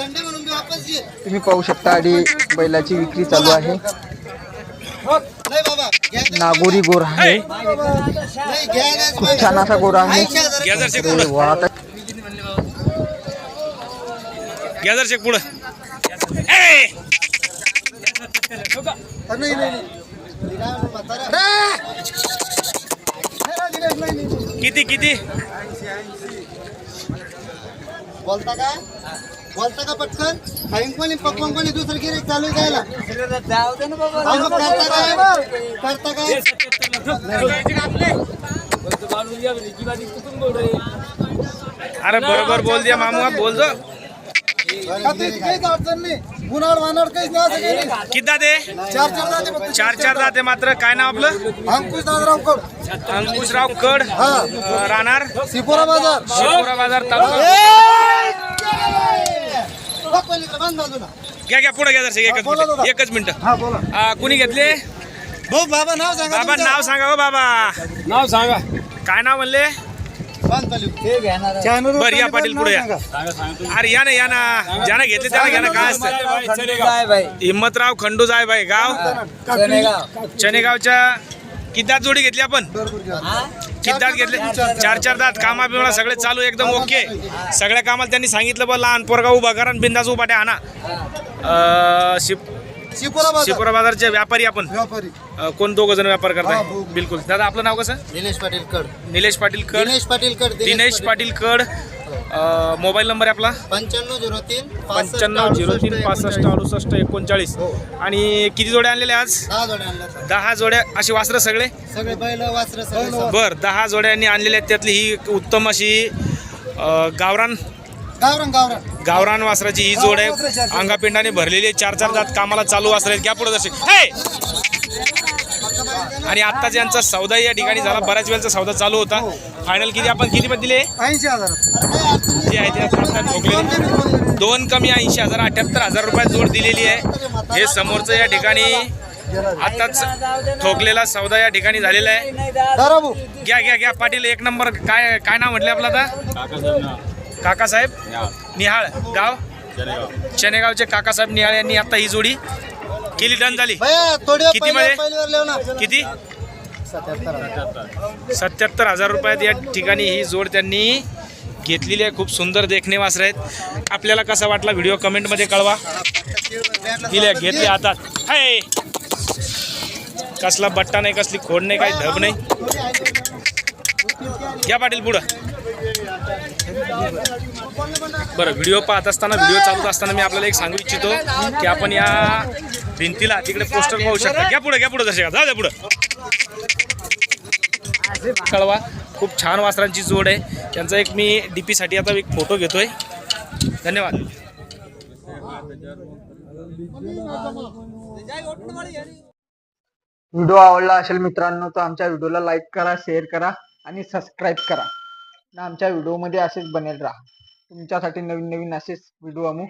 तुम्ही पाहू शकता आडी बैलाची विक्री चालू आहे. नागोरी गोर आहे. खूप. छान असा गोर आहे. शेक पुढं. किती किती? बोलता का? बोलता का पटकन? खाईन कोणी पकवान कोणी? दुसरं गिरे चालू आहे द्यायला करता काय? करता काय? अरे बरोबर बोल दिया मामू आप बोल दो काहीच अडचण नाही उन्हाळ वानाळ काहीच नाही असं काही नाही किती दे? चार चार जाते फक्त. चार चार जाते मात्र. काय नाव आपलं? अंकुश दादराव कोण अंकुशराव कड. हा. अं, राहणार? सिपोरा बाजार. शिवपुरा बाजार तालुका. घ्या घ्या पुढे घ्या जर एकच मिनिट. एकच मिनिट. हा कुणी घेतले? भाऊ बाबा नाव सांगा बाबा. नाव सांगा हो बाबा. नाव सांगा. काय नाव म्हणले? बरं, या पाटील पुढे या. सांगा. अरे या ना या ना. ज्यानं घेतले त्याला घ्या ना काय असतं? हिम्मतराव खंडू जाय बाई गाव? चनेगावच्या किद्दात जोडी घेतली आपण? किद्दात घेतले? चार चार दात कामा बिमा सगळे चालू एकदम ओके. सगळ्या कामाला त्यांनी सांगितलं बा लहान पोरगा उभा करा आणि बिंदाच उभा ठे आणा अं, शिप सिपोरा बाजार. शिपुरा बाजारचे व्यापारी आपण. कोण दोघ जण व्यापार करताय? हो. बिलकुल. दादा आपलं नाव कसं? दिनेश पाटील कड निलेश पाटील कड दिनेश पाटील कड दिनेश पाटील. कड मोबाईल नंबर आहे आपला? पंच्याण्णव झिरो तीन पंच्याण्णव झिरो तीन पासष्ट अडुसष्ट एकोणचाळीस. हो. आणि किती जोड्या आणलेल्या आज? दहा जोड्या अशी वासरं सगळे? सगळे बैल वासर सगळे बर दहा जोड्यांनी आणलेल्या आहेत त्यातली ही उत्तम अशी गावरान? गावरान गावरान. गावरान वासराची ही जोड आहे. अंगापिंडाने भरलेली आहे. चार चार दात कामाला चालू असले घ्या पुढे जसे हे! आणि आत्ताच यांचा सौदा या ठिकाणी झाला बऱ्याच वेळचा सौदा चालू होता. फायनल किती? आपण किती मध्ये दिले? ऐंशी हजार. जे आहे ते आता आता ठोकलेले दोन कमी ऐंशी हजार अठ्याहत्तर हजार रुपयात जोड दिलेली आहे. हे समोरचं या ठिकाणी आताच ठोकलेला सौदा या ठिकाणी झालेला आहे. घ्या घ्या घ्या. पाटील एक नंबर. काय काय नाव म्हटले आपलं आता? काकासाहेब. निहाळ. गाव? चनेगावचे काकासाहेब निहाळ यांनी आता ही जोडी केली डन झाली? किती मध्ये? किती? सत्याहत्तर हजार. रुपयात या ठिकाणी ही जोड त्यांनी घेतलेली आहे. खूप सुंदर देखणे वासर आहेत. आपल्याला कसा वाटला व्हिडिओ? कमेंटमध्ये कळवा. दिल्या घेतले हातात हाय कसला बट्टा नाही कसली खोड नाही काही ढब नाही. घ्या पाटील पुढं. बरं व्हिडिओ पाहत असताना व्हिडिओ चालत असताना मी आपल्याला एक सांगू इच्छितो की आपण या भिंतीला तिकडे पोस्टर पाहू शकता. घ्या पुढे घ्या पुढे दर्शका जाऊ द्या पुढे. कळवा. खूप छान वासरांची जोड आहे. त्यांचा एक मी डी पीसाठी आता एक फोटो घेतोय. धन्यवाद. व्हिडिओ आवडला असेल मित्रांनो तर आमच्या व्हिडिओला लाईक करा शेअर करा आणि सबस्क्राईब करा. आमच्या व्हिडिओमध्ये असेच बनेल राहा. तुमच्यासाठी नवीन नवीन असेच व्हिडिओ आम्ही